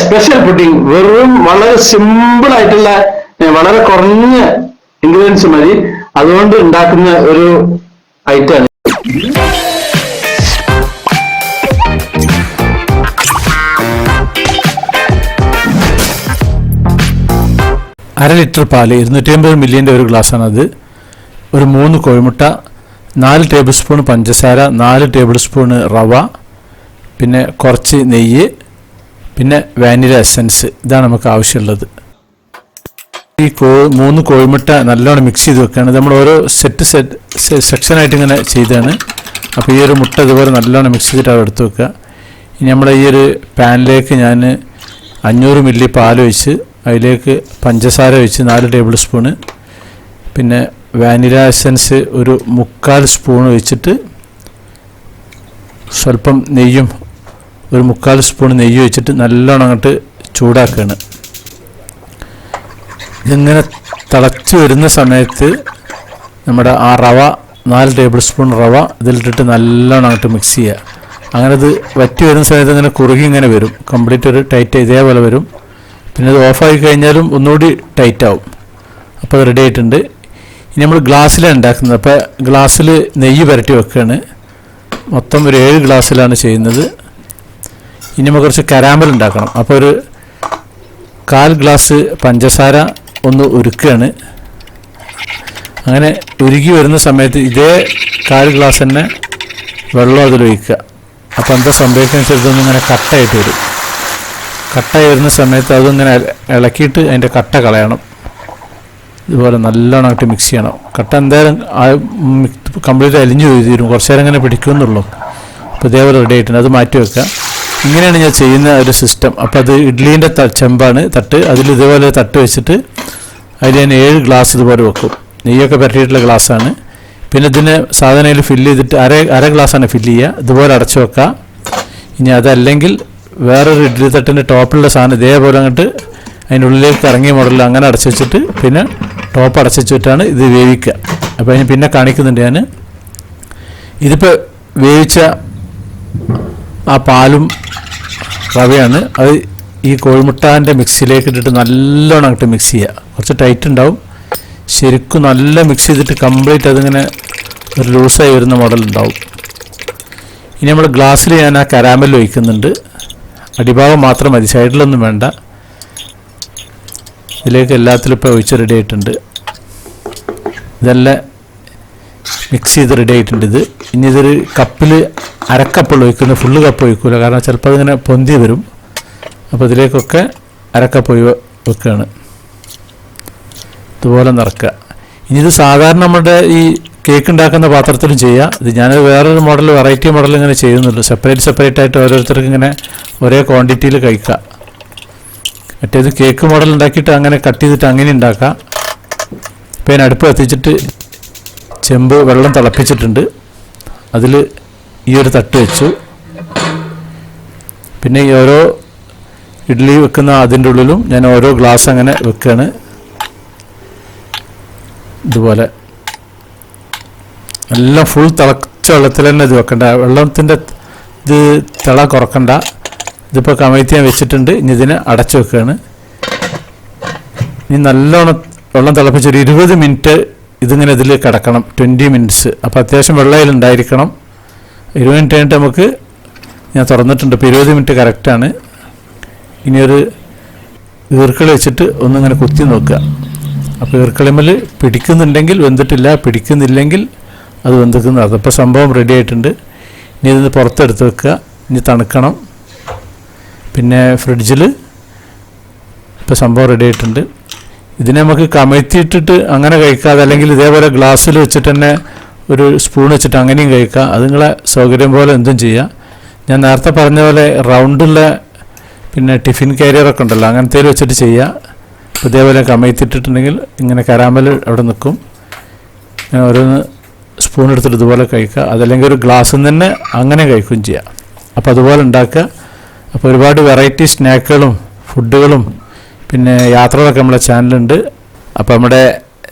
Special pudding വെറും വളരെ simple ആയിട്ടുള്ള വളരെ കുറഞ്ഞ ഇൻഗ്രീഡിയൻസ് മതി. അതുകൊണ്ട് ഉണ്ടാക്കുന്ന ഒരു ഐറ്റമാണ് അര ലിറ്റർ പാൽ ഇരുന്നൂറ്റി അമ്പത് മില്യന്റെ ഒരു ഗ്ലാസ്സാണത്. ഒരു മൂന്ന് കോഴിമുട്ട നാല് ടേബിൾ സ്പൂൺ പഞ്ചസാര നാല് ടേബിൾ സ്പൂൺ റവ പിന്നെ കുറച്ച് നെയ്യ് പിന്നെ വാനില എസൻസ് ഇതാണ് നമുക്ക് ആവശ്യമുള്ളത്. ഈ കോ മൂന്ന് കോഴിമുട്ട നല്ലോണം മിക്സ് ചെയ്ത് വെക്കുകയാണ്. നമ്മൾ ഓരോ സെറ്റ് സെറ്റ് സെക്ഷനായിട്ട് ഇങ്ങനെ ചെയ്താണ് അപ്പോൾ ഈ ഒരു മുട്ട ഇതുപോലെ നല്ലോണം മിക്സ് ചെയ്തിട്ട് അവിടെ എടുത്ത് വെക്കുക. ഇനി നമ്മുടെ ഈ ഒരു പാനിലേക്ക് ഞാൻ അഞ്ഞൂറ് മില്ലി പാൽ ഒഴിച്ച് അതിലേക്ക് പഞ്ചസാര ഒഴിച്ച് നാല് ടേബിൾ സ്പൂണ് പിന്നെ വാനില എസൻസ് ഒരു മുക്കാൽ സ്പൂൺ ഒഴിച്ചിട്ട് സ്വല്പം നെയ്യും ഒരു മുക്കാൽ സ്പൂൺ നെയ്യ് വെച്ചിട്ട് നല്ലോണം അങ്ങോട്ട് ചൂടാക്കുകയാണ് ഇതിങ്ങനെ തിളച്ച് വരുന്ന സമയത്ത് നമ്മുടെ ആ റവ നാല് ടേബിൾ സ്പൂൺ റവ ഇതിലിട്ടിട്ട് നല്ലോണം അങ്ങോട്ട് മിക്സ് ചെയ്യുക. അങ്ങനെ അത് വറ്റി വരുന്ന സമയത്ത് ഇങ്ങനെ കുറുകി ഇങ്ങനെ വരും. കംപ്ലീറ്റ് ഒരു ടൈറ്റ് ഇതേപോലെ വരും. പിന്നെ അത് ഓഫാക്കി കഴിഞ്ഞാലും ഒന്നുകൂടി ടൈറ്റ് ആവും. അപ്പോൾ റെഡി ആയിട്ടുണ്ട്. ഇനി നമ്മൾ ഗ്ലാസ്സിലാണ് ഉണ്ടാക്കുന്നത്. അപ്പോൾ ഗ്ലാസ്സിൽ നെയ്യ് പുരട്ടി വെക്കുകയാണ് മൊത്തം ഒരു ഏഴ് ഗ്ലാസ്സിലാണ് ചെയ്യുന്നത്. ഇനി നമുക്ക് കുറച്ച് കരാമ്പൽ ഉണ്ടാക്കണം. അപ്പോൾ ഒരു കാൽ ഗ്ലാസ് പഞ്ചസാര ഒന്ന് ഉരുക്കുകയാണ് അങ്ങനെ ഉരുകി വരുന്ന സമയത്ത് ഇതേ കാൽ ഗ്ലാസ് തന്നെ വെള്ളം അതിലൊഴിക്കുക അപ്പോൾ എന്താ സംഭവിക്കുന്ന വെച്ചാൽ ഇതൊന്നും ഇങ്ങനെ കട്ടയായിട്ട് വരും. കട്ടയായി വരുന്ന സമയത്ത് ഇള- ഇളക്കിയിട്ട് അതിന്റെ കട്ട കളയണം. ഇതുപോലെ നല്ലോണമായിട്ട് മിക്സ് ചെയ്യണം. കട്ട എന്തായാലും കംപ്ലീറ്റ് അലിഞ്ഞു പോയി തീരും. കുറച്ച് നേരം ഇങ്ങനെ പിടിക്കുമെന്നുള്ളൂ. അപ്പോൾ ഇതേപോലെ റെഡി ആയിട്ടുണ്ട്. അത് മാറ്റി വെക്കുക. ഇങ്ങനെയാണ് ഞാൻ ചെയ്യുന്ന ഒരു സിസ്റ്റം അപ്പോൾ അത് ഇഡ്ലീന്റെ ചെമ്പാണ് തട്ട്. അതിൽ ഇതേപോലെ തട്ട് വെച്ചിട്ട് അതിൽ ഞാൻ ഏഴ് ഗ്ലാസ് ഇതുപോലെ വെക്കും. നെയ്യൊക്കെ പരട്ടിയിട്ടുള്ള ഗ്ലാസ്സാണ് പിന്നെ ഇതിന് സാധനയിൽ ഫില്ല് ചെയ്തിട്ട് അര അര ഗ്ലാസ്സാണ് ഫില്ല് ചെയ്യുക. ഇതുപോലെ അടച്ചു വെക്കുക. ഇനി അതല്ലെങ്കിൽ വേറൊരു ഇഡ്ഡലി തട്ടിന്റെ ടോപ്പിലുള്ള സാധനം ഇതേപോലെ അങ്ങോട്ട് അതിന്റെ ഉള്ളിലേക്ക് ഇറങ്ങിയ മോഡലിൽ അങ്ങനെ അടച്ചു വെച്ചിട്ട് പിന്നെ ടോപ്പ് അടച്ചു വെച്ചിട്ടാണ് ഇത് വേവിക്കുക. അപ്പോൾ അതിന് പിന്നെ കാണിക്കുന്നുണ്ട് ഞാൻ ഇതിപ്പോൾ വേവിച്ച ആ പാലും റവയാണ് അത് ഈ കോഴിമുട്ടാന്റെ മിക്സിയിലേക്ക് ഇട്ടിട്ട് നല്ലോണം അങ്ങോട്ട് മിക്സ് ചെയ്യുക കുറച്ച് ടൈറ്റ് ഉണ്ടാവും. ശരിക്കും നല്ല മിക്സ് ചെയ്തിട്ട് കംപ്ലീറ്റ് അതിങ്ങനെ ഒരു ലൂസായി വരുന്ന മോഡൽ ഉണ്ടാവും. ഇനി നമ്മൾ ഗ്ലാസ്സിൽ ഞാൻ ആ കരാമൽ ഒഴിക്കുന്നുണ്ട്. അടിഭാഗം മാത്രം മതി. സൈഡിലൊന്നും വേണ്ട. ഇതിലേക്ക് എല്ലാത്തിലും ഇപ്പോൾ ഒഴിച്ച് റെഡി ആയിട്ടുണ്ട്. ഇതെല്ലാം മിക്സ് ചെയ്ത് റെഡി ആയിട്ടുണ്ട് ഇത്. ഇനി ഇതൊരു കപ്പിൽ അരക്കപ്പുള്ള ഒഴിക്കുന്നത് ഫുള്ള് കപ്പ് ഒഴിക്കില്ല കാരണം ചിലപ്പോൾ അതിങ്ങനെ പൊന്തി വരും. അപ്പോൾ ഇതിലേക്കൊക്കെ അരക്കപ്പ് ഒഴി വെക്കുകയാണ് ഇതുപോലെ നിറക്കുക ഇനി ഇത് സാധാരണ നമ്മുടെ ഈ കേക്ക് ഉണ്ടാക്കുന്ന പാത്രത്തിലും ചെയ്യാം. ഇത് ഞാനത് വേറൊരു മോഡൽ വെറൈറ്റി മോഡൽ ഇങ്ങനെ ചെയ്യുന്നുള്ളൂ. സെപ്പറേറ്റ് സെപ്പറേറ്റ് ആയിട്ട് ഓരോരുത്തർക്കും ഇങ്ങനെ ഒരേ ക്വാണ്ടിറ്റിയിൽ കഴിക്കാം. മറ്റേത് കേക്ക് മോഡൽ ഉണ്ടാക്കിയിട്ട് അങ്ങനെ കട്ട് ചെയ്തിട്ട് അങ്ങനെ ഉണ്ടാക്കാം. ഇപ്പം ഞാൻ അടുപ്പ് കത്തിച്ചിട്ട് ചെമ്പ് വെള്ളം തിളപ്പിച്ചിട്ടുണ്ട്. അതിൽ ഈ ഒരു തട്ട് വെച്ചു. പിന്നെ ഈ ഓരോ ഇഡ്ഡലി വെക്കുന്ന അതിന്റെ ഉള്ളിലും ഞാൻ ഓരോ ഗ്ലാസ് അങ്ങനെ വെക്കുകയാണ് ഇതുപോലെ. എല്ലാം ഫുൾ തിളച്ച വെള്ളത്തിൽ തന്നെ ഇത് വെക്കണ്ട. വെള്ളത്തിന്റെ ഇത് തിള കുറക്കണ്ട. ഇതിപ്പോൾ കമഴ്ത്തി ഞാൻ വെച്ചിട്ടുണ്ട്. ഇനി ഇതിനെ അടച്ചു വെക്കുകയാണ് ഇനി നല്ലോണം വെള്ളം തിളപ്പിച്ചൊരു ഇരുപത് മിനിറ്റ് ഇതിങ്ങനെ ഇതിൽ കിടക്കണം. Twenty minutes. അപ്പോൾ അത്യാവശ്യം വെള്ളയിൽ അതിലുണ്ടായിരിക്കണം ഇരുപത് മിനിറ്റ് കഴിഞ്ഞിട്ട് നമുക്ക് ഞാൻ തുറന്നിട്ടുണ്ട്. ഇപ്പോൾ ഇരുപത് മിനിറ്റ് കറക്റ്റാണ് ഇനി ഒരു ഈർക്കളി വെച്ചിട്ട് ഒന്നിങ്ങനെ കുത്തി നോക്കുക. അപ്പോൾ ഈർക്കളിമൽ പിടിക്കുന്നുണ്ടെങ്കിൽ വെന്തിട്ടില്ല പിടിക്കുന്നില്ലെങ്കിൽ അത് വെന്തിക്കുന്നത് അതപ്പോൾ സംഭവം റെഡി ആയിട്ടുണ്ട്. ഇനി ഇതിന് പുറത്തെടുത്ത് വെക്കുക. ഇനി തണുക്കണം. പിന്നെ ഫ്രിഡ്ജിൽ ഇപ്പോൾ സംഭവം റെഡി ആയിട്ടുണ്ട്. ഇതിനെ നമുക്ക് കമഴ്ത്തിയിട്ടിട്ട് അങ്ങനെ കഴിക്കാതെ അല്ലെങ്കിൽ ഇതേപോലെ ഗ്ലാസ്സിൽ വെച്ചിട്ട് തന്നെ ഒരു സ്പൂൺ വെച്ചിട്ട് അങ്ങനെയും കഴിക്കാം അത് നിങ്ങളെ സൗകര്യം പോലെ എന്തും ചെയ്യാം ഞാൻ നേരത്തെ പറഞ്ഞ പോലെ റൗണ്ടുള്ള പിന്നെ ടിഫിൻ കാരിയറൊക്കെ ഉണ്ടല്ലോ അങ്ങനത്തെ വെച്ചിട്ട് ചെയ്യുക. ഇതേപോലെ കമഴ്ത്തിട്ടിട്ടുണ്ടെങ്കിൽ ഇങ്ങനെ കരാമൽ അവിടെ നിൽക്കും. ഞാൻ ഓരോന്ന് സ്പൂൺ എടുത്തിട്ട് ഇതുപോലെ കഴിക്കുക. അതല്ലെങ്കിൽ ഒരു ഗ്ലാസ്സിൽ തന്നെ അങ്ങനെ കഴിക്കുകയും ചെയ്യാം അപ്പോൾ അതുപോലെ ഉണ്ടാക്കുക. അപ്പോൾ ഒരുപാട് വെറൈറ്റി സ്നാക്കുകളും ഫുഡുകളും പിന്നെ യാത്രകളൊക്കെ നമ്മളെ ചാനലുണ്ട് അപ്പോൾ നമ്മുടെ